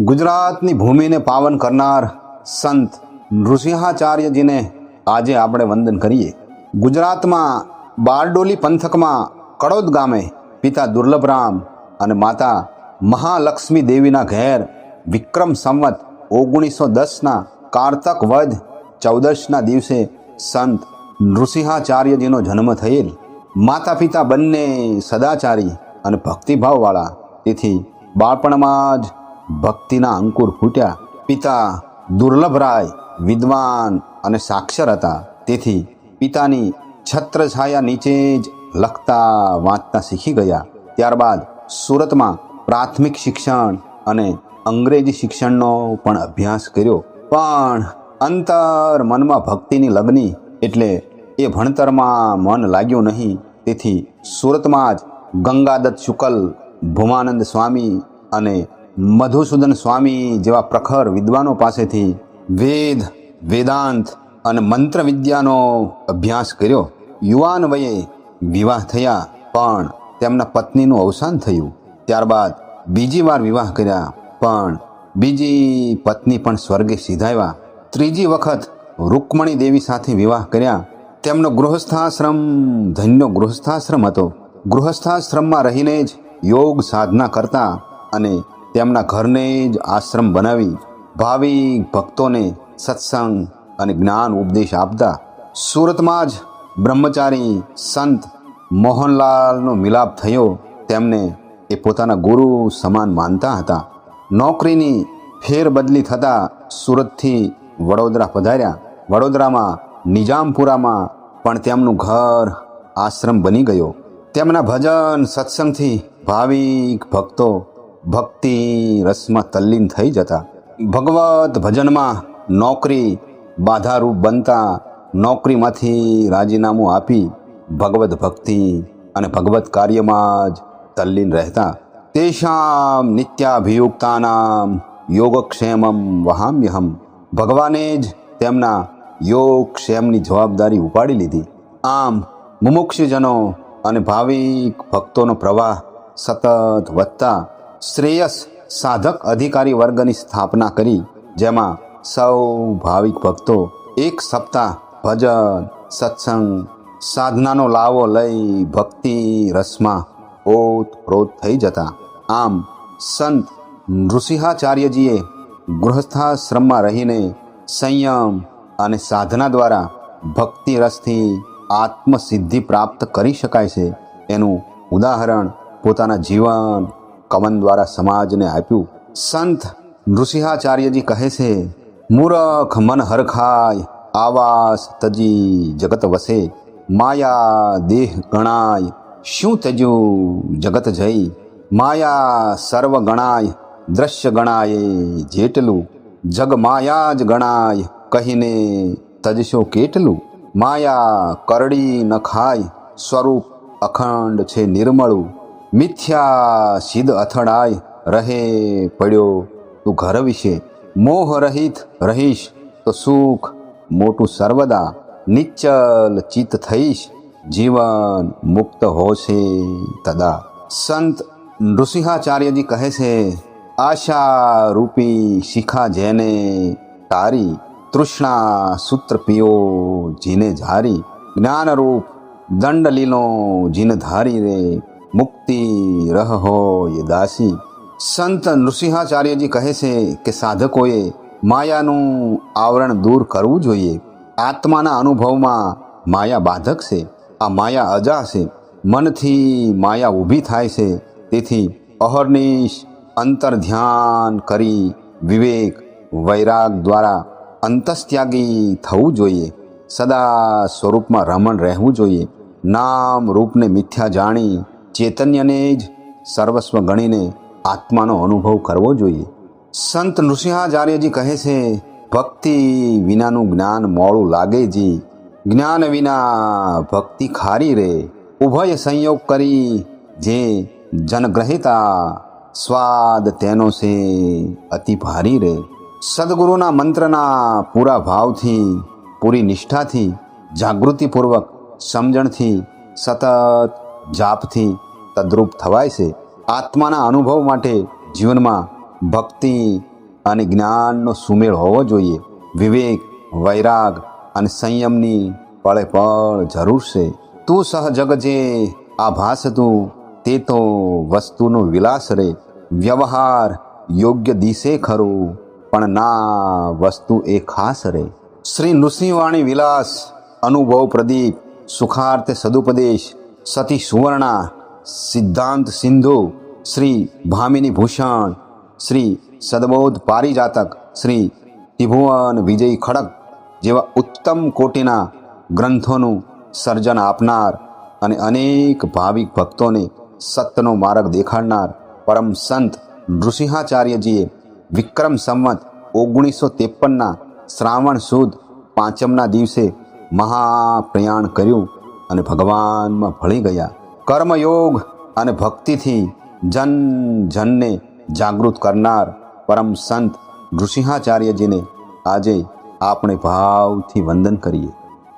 ગુજરાતની ભૂમિને પાવન કરનાર સંત નૃસિંહાચાર્યજીને આજે આપણે વંદન કરીએ. ગુજરાતમાં બારડોલી પંથકમાં કડોદ ગામે પિતા દુર્લભરામ અને માતા મહાલક્ષ્મી દેવીના ઘેર વિક્રમ સંવત ઓગણીસો દસના કારતક વધ ચૌદશના દિવસે સંત નૃસિંહાચાર્યજીનો જન્મ થયેલ. માતા પિતા બંને સદાચારી અને ભક્તિભાવવાળા. તેથી બાળપણમાં જ ભક્તિના અંકુર ફૂટ્યા. પિતા દુર્લભરાય, વિદ્વાન અને સાક્ષર હતા. તેથી પિતાની છત્રછાયા નીચે જ લખતા, વાંચતા શીખી ગયા. ત્યારબાદ સુરતમાં પ્રાથમિક શિક્ષણ અને અંગ્રેજી શિક્ષણનો પણ અભ્યાસ કર્યો. પણ અંતર મનમાં ભક્તિની લગ્ની એટલે એ ભણતરમાં મન લાગ્યું નહીં. તેથી સુરતમાં જ ગંગાદત્ત શુકલ, ભૂમાનંદ સ્વામી અને મધુસૂદન સ્વામી જેવા પ્રખર વિદ્વાનો પાસેથી વેદ, વેદાંત અને મંત્ર વિદ્યાનો અભ્યાસ કર્યો. યુવાન વયે વિવાહ થયા, પણ તેમના પત્નીનું અવસાન થયું. ત્યારબાદ બીજી વાર વિવાહ કર્યા, પણ બીજી પત્ની પણ સ્વર્ગે સિધાવ્યા. ત્રીજી વખત રૂકમણી દેવી સાથે વિવાહ કર્યા. તેમનો ગૃહસ્થાશ્રમ ધન્ય ગૃહસ્થાશ્રમ હતો. ગૃહસ્થાશ્રમમાં રહીને જ યોગ સાધના કરતા અને તેમના ઘરને જ આશ્રમ બનાવી ભાવિક ભક્તોને સત્સંગ અને જ્ઞાન ઉપદેશ આપતા સુરતમાં જ બ્રહ્મચારી સંત મોહનલાલનો મિલાપ થયો. તેમને એ પોતાના ગુરુ સમાન માનતા હતા. નોકરીની ફેરબદલી થતાં સુરતથી વડોદરા પધાર્યા. વડોદરામાં નિજામપુરામાં પણ તેમનું ઘર આશ્રમ બની ગયો. તેમના ભજન સત્સંગથી ભાવિક ભક્તો ભક્તિ રસમાં તલ્લીન થઈ જતા ભગવત ભજનમાં નોકરી બાધારૂપ બનતા, નોકરીમાંથી રાજીનામું આપી ભગવત ભક્તિ અને ભગવત કાર્યમાં જ તલ્લીન રહેતા. તેષામ નિત્યાભિયુક્તાનામ યોગક્ષેમમ વહામ્યહમ. ભગવાને જ તેમના યોગક્ષેમની જવાબદારી ઉપાડી લીધી. આમ મુમુક્ષજનો અને ભાવિક ભક્તોનો પ્રવાહ સતત વધતા શ્રેયસ સાધક અધિકારી વર્ગની સ્થાપના કરી, જેમાં સૌ ભાવિક ભક્તો એક સપ્તાહ ભજન, સત્સંગ, સાધનાનો લાવો લઈ ભક્તિ રસમાં ઓતપ્રોત થઈ જતા. આમ સંત નૃસિંહાચાર્યજીએ ગૃહસ્થાશ્રમમાં રહીને સંયમ અને સાધના દ્વારા ભક્તિ રસથી આત્મસિદ્ધિ પ્રાપ્ત કરી શકાય છે. એનું ઉદાહરણ પોતાના જીવન કમન દ્વારા સમાજને આપ્યું. સંત નૃસિંહાચાર્યજી કહે છે, મૂરખ મન હરખાય, આવાસ તજી જગત વસે. માયા દેહ ગણાય, શું તજ્યું જગત જઈ? માયા સર્વ ગણાય, દ્રશ્ય ગણાય જેટલું. જગ માયા જ ગણાય, કહીને તજશો કેટલું? માયા કરડી ન ખાય, સ્વરૂપ અખંડ છે નિર્મળું. મિથ્યા સિદ્ધ અથડાય રહે પડ્યો તું ઘર વિશે. મોહ રહિત રહીશ તો સુખ મોટું સર્વદા. નિચ્ચલ ચિત્ત થઈશ, જીવન મુક્ત હોશે તદા. સંત નૃસિંહાચાર્યજી કહે છે આશા રૂપી શિખા જેને તારી, તૃષ્ણા સૂત્ર પીઓ જીને ઝારી. જ્ઞાનરૂપ દંડ લીલો જીન ધારી રે મુક્તિ રહ હોય દાસી. સંત નૃસિંહાચાર્યજી કહે છે કે સાધકોએ માયાનું આવરણ દૂર કરવું જોઈએ. આત્માના અનુભવમાં માયા બાધક છે. આ માયા અજા છે. મનથી માયા ઊભી થાય છે. તેથી અહર્નિશ અંતર ધ્યાન કરી વિવેક વૈરાગ દ્વારા અંતસ્ત્યાગી થવું જોઈએ. સદા સ્વરૂપમાં રમણ રહેવું જોઈએ. નામ રૂપને મિથ્યા જાણી ચૈતન્યને જ સર્વસ્વ ગણીને આત્માનો અનુભવ કરવો જોઈએ. સંત નૃસિંહાચાર્યજી કહે છે, ભક્તિ વિનાનું જ્ઞાન મોડું લાગે જી. જ્ઞાન વિના ભક્તિ ખારી રે. ઉભય સંયોગ કરી જે જનગ્રહિતા, સ્વાદ તેનો છે અતિ ભારી રે. સદગુરુના મંત્રના પૂરા ભાવથી, પૂરી નિષ્ઠાથી, જાગૃતિપૂર્વક, સમજણથી, સતત જાપથી તદ્રુપ થવાય છે. આત્માના અનુભવ માટે જીવનમાં ભક્તિ અને જ્ઞાનનો સુમેળ હોવો જોઈએ. વિવેક, વૈરાગ અને સંયમની પળે પળ જરૂર છે. તું સહજગ જે આભાસ તું, તે તો વસ્તુનો વિલાસ રે. વ્યવહાર યોગ્ય દિશે ખરું, પણ ના વસ્તુ એ ખાસ રે. શ્રી નૃસિંહવાણી વિલાસ અનુભવ પ્રદીપ સુખાર્થ સદુપદેશ, સતી સુવર્ણા સિદ્ધાંત સિંધુ, શ્રી ભામિની ભૂષણ, શ્રી સદબોધ પારિજાતક, શ્રી ત્રિભુવન વિજય ખડક જેવા ઉત્તમ કોટીના ગ્રંથોનું સર્જન આપનાર અને અનેક ભાવિક ભક્તોને સત્યનો માર્ગ દેખાડનાર પરમ સંત નૃસિંહાચાર્યજીએ વિક્રમ સંવત ઓગણીસો ત્રેપનના શ્રાવણ સુદ પાંચમના દિવસે મહાપ્રયાણ કર્યું અને ભગવાનમાં ભળી ગયા. કર્મયોગ અને ભક્તિથી જન જનને જાગૃત કરનાર પરમ સંત નૃસિંહાચાર્યજીને આજે આપણે ભાવથી વંદન કરીએ.